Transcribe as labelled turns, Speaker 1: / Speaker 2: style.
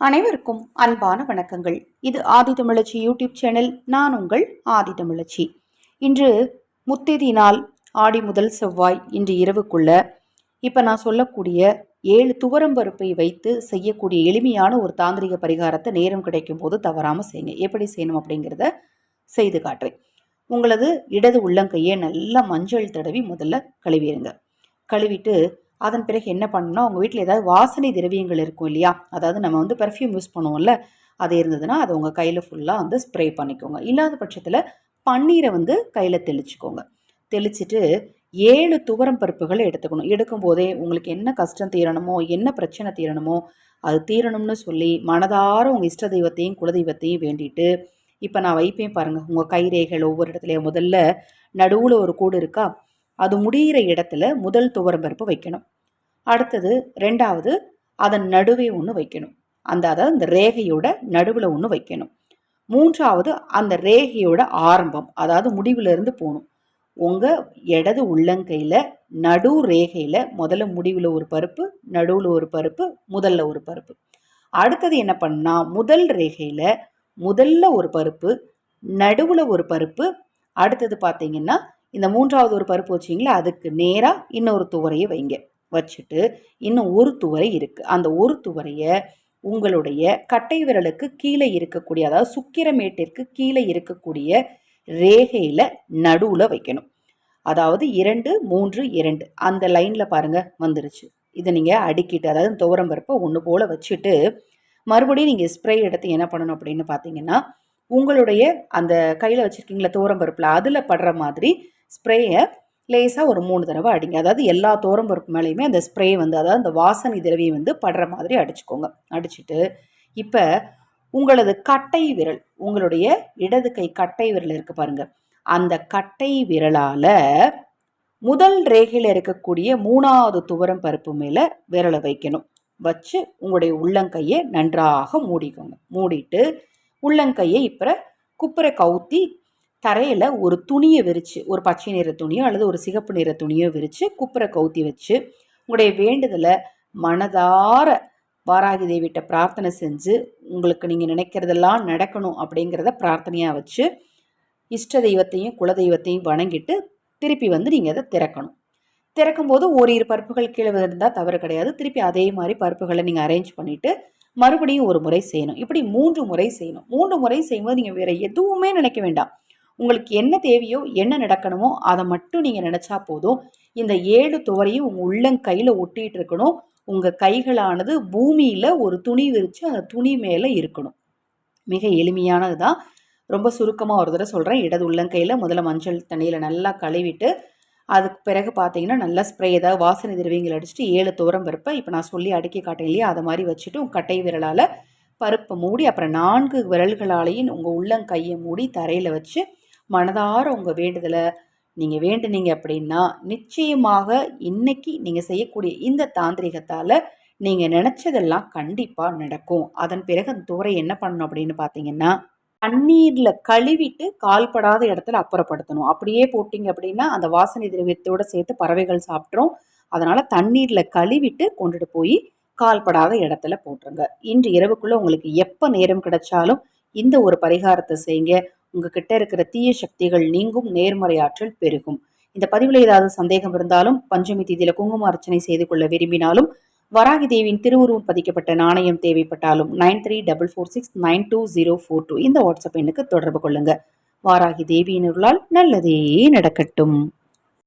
Speaker 1: அனைவருக்கும் அன்பான வணக்கங்கள். இது ஆதி தமிழச்சி யூடியூப் சேனல். நான் உங்கள் ஆதி தமிழச்சி. இன்று முத்தேதி நாள் ஆடி முதல் செவ்வாய் இன்று இரவுக்குள்ள இப்போ நான் சொல்லக்கூடிய ஏழு துவரம் பருப்பை வைத்து செய்யக்கூடிய எளிமையான ஒரு தாந்திரிக பரிகாரத்தை நேரம் கிடைக்கும் போது தவறாமல் செய்யுங்க. எப்படி செய்யணும் அப்படிங்கிறத செய்து காட்டுறேன். உங்களது இடது உள்ளங்கையை நல்லா மஞ்சள் தடவி முதல்ல கழுவிடுங்க. கழுவிட்டு அதன் பிறகு என்ன பண்ணணும்னா உங்கள் வீட்டில் ஏதாவது வாசனை திரவியங்கள் இருக்கும் இல்லையா? அதாவது நம்ம வந்து பெர்ஃப்யூம் யூஸ் பண்ணுவோம்ல அது இருந்ததுன்னா அதை உங்கள் கையில் ஃபுல்லாக வந்து ஸ்ப்ரே பண்ணிக்கோங்க. இல்லாத பட்சத்தில் பன்னீரை வந்து கையில் தெளிச்சுக்கோங்க. தெளிச்சுட்டு ஏழு துவரம் பருப்புகளை எடுத்துக்கணும். எடுக்கும் போதே உங்களுக்கு என்ன கஷ்டம் தீரணுமோ என்ன பிரச்சனை தீரணுமோ அது தீரணும்னு சொல்லி மனதார உங்கள் இஷ்ட தெய்வத்தையும் குலதெய்வத்தையும் வேண்டிட்டு இப்போ நான் வைப்பேன் பாருங்கள் உங்கள் கைரேகைகள் ஒவ்வொரு இடத்துலையும். முதல்ல நடுவில் ஒரு கூடு இருக்கா? அது முடிகிற இடத்துல முதல் துவரம்பருப்பு வைக்கணும். அடுத்தது ரெண்டாவது அதன் நடுவே ஒன்று வைக்கணும். அந்த அதாவது இந்த ரேகையோட நடுவில் ஒன்று வைக்கணும். மூன்றாவது அந்த ரேகையோட ஆரம்பம் அதாவது முடிவிலிருந்து போகணும். உங்கள் இடது உள்ளங்கையில் நடு ரேகையில் முதல்ல முடிவில் ஒரு பருப்பு நடுவில் ஒரு பருப்பு முதல்ல ஒரு பருப்பு. அடுத்தது என்ன பண்ணால் முதல் ரேகையில் முதல்ல ஒரு பருப்பு நடுவில் ஒரு பருப்பு அடுத்தது பார்த்தீங்கன்னா இந்த மூன்றாவது ஒரு பருப்பு வச்சிங்களா அதுக்கு நேராக இன்னொரு துவரையை வைங்க. வச்சுட்டு இன்னும் ஒரு துவரை இருக்குது அந்த ஒரு துவரையை உங்களுடைய கட்டை விரலுக்கு கீழே இருக்கக்கூடிய அதாவது சுக்கிரமேட்டிற்கு கீழே இருக்கக்கூடிய ரேகையில் நடுவில் வைக்கணும். அதாவது இரண்டு மூன்று இரண்டு. அந்த லைனில் பாருங்கள் வந்துருச்சு. இதை நீங்கள் அடுக்கிட்டு அதாவது துவரம் பருப்பை ஒன்று போல் வச்சுட்டு மறுபடியும் நீங்கள் ஸ்ப்ரே எடுத்து என்ன பண்ணணும் அப்படின்னு பார்த்தீங்கன்னா உங்களுடைய அந்த கையில் வச்சுருக்கீங்களா துவரம் பருப்பில் அதில் படுற மாதிரி ஸ்ப்ரேயை லேசாக ஒரு மூணு தடவை அடிங்க. அதாவது எல்லா தோரம்பருப்பு மேலேயுமே அந்த ஸ்ப்ரே வந்து அதாவது அந்த வாசனை திரவியம் வந்து படுற மாதிரி அடிச்சுக்கோங்க. அடிச்சுட்டு இப்போ உங்களது கட்டை விரல் உங்களுடைய இடது கை கட்டை விரல் இருக்குது பாருங்கள் அந்த கட்டை விரலால் முதல் ரேகையில் இருக்கக்கூடிய மூணாவது துவரம் பருப்பு மேலே விரலை வைக்கணும். வச்சு உங்களுடைய உள்ளங்கையை நன்றாக மூடிக்கோங்க. மூடிட்டு உள்ளங்கையை இப்போ குப்புரை கவுத்தி தரையில் ஒரு துணியை விரித்து ஒரு பச்சை நிற துணியோ அல்லது ஒரு சிகப்பு நிற துணியோ விரித்து குப்புரை கவுத்தி வச்சு உங்களுடைய வேண்டுதலை மனதார வாராகி தேவிட்ட பிரார்த்தனை செஞ்சு உங்களுக்கு நீங்கள் நினைக்கிறதெல்லாம் நடக்கணும் அப்படிங்கிறத பிரார்த்தனையாக வச்சு இஷ்ட தெய்வத்தையும் குலதெய்வத்தையும் வணங்கிட்டு திருப்பி வந்து நீங்கள் அதை திறக்கணும். திறக்கும்போது ஓரிரு பருப்புகள் கீழே இருந்தால் தவறு கிடையாது. திருப்பி அதே மாதிரி பருப்புகளை நீங்கள் அரேஞ்ச் பண்ணிவிட்டு மறுபடியும் ஒரு முறை செய்யணும். இப்படி மூன்று முறை செய்யணும். மூன்று முறை செய்யும்போது நீங்கள் வேறு எதுவுமே நினைக்க வேண்டாம். உங்களுக்கு என்ன தேவையோ என்ன நடக்கணுமோ அதை மட்டும் நீங்கள் நினச்சா போதும். இந்த ஏழு துவரையும் உங்கள் உள்ளங்கையில் ஒட்டிகிட்டு இருக்கணும். உங்கள் கைகளானது பூமியில் ஒரு துணி விரித்து அந்த துணி மேலே இருக்கணும். மிக எளிமையானது தான் ரொம்ப சுருக்கமாக ஒரு தடவை சொல்கிறேன் இடது உள்ளங்கையில் முதல்ல மஞ்சள் தண்ணியில் நல்லா கழுவிட்டு அதுக்கு பிறகு பார்த்தீங்கன்னா நல்லா ஸ்ப்ரே ஏதாவது வாசனை திரவியங்கள் அடிச்சுட்டு ஏழு தூரம் பருப்பை இப்போ நான் சொல்லி அடுக்கி காட்டேன் இல்லையா அதை மாதிரி வச்சுட்டு உங்கள் கட்டை விரலால் பருப்பை மூடி அப்புறம் நான்கு விரல்களாலேயும் உங்கள் உள்ளங்கையை மூடி தரையில் வச்சு மனதார உங்கள் வேண்டுதலை நீங்கள் வேண்டுனீங்க அப்படின்னா நிச்சயமாக இன்னைக்கு நீங்கள் செய்யக்கூடிய இந்த தாந்திரிகத்தால் நீங்கள் நினச்சதெல்லாம் கண்டிப்பாக நடக்கும். அதன் பிறகு அந்த தூரை என்ன பண்ணணும் அப்படின்னு பார்த்தீங்கன்னா தண்ணீரில் கழுவிட்டு கால்படாத இடத்துல அப்புறப்படுத்தணும். அப்படியே போட்டிங்க அப்படின்னா அந்த வாசனை திரவியத்தோடு சேர்த்து பறவைகள் சாப்பிட்ரும் அதனால் தண்ணீரில் கழுவிட்டு கொண்டுட்டு போய் கால்படாத இடத்துல போட்டுருங்க. இன்று இரவுக்குள்ளே உங்களுக்கு எப்போ நேரம் கிடைச்சாலும் இந்த ஒரு பரிகாரத்தை செய்யுங்க. உங்ககிட்ட இருக்கிற தீய சக்திகள் நீங்கும் நேர்மறை ஆற்றல் பெருகும். இந்த பதிவில் ஏதாவது சந்தேகம் இருந்தாலும் பஞ்சமி தீதியில் குங்கும அர்ச்சனை செய்து கொள்ள விரும்பினாலும் வராகி தேவியின் திருவுருவம் பதிக்கப்பட்ட நாணயம் தேவைப்பட்டாலும் nine three double four six nine two zero four two இந்த வாட்ஸ்அப் எண்ணுக்கு தொடர்பு கொள்ளுங்க. வாராகி தேவியினருளால் நல்லதே நடக்கட்டும்.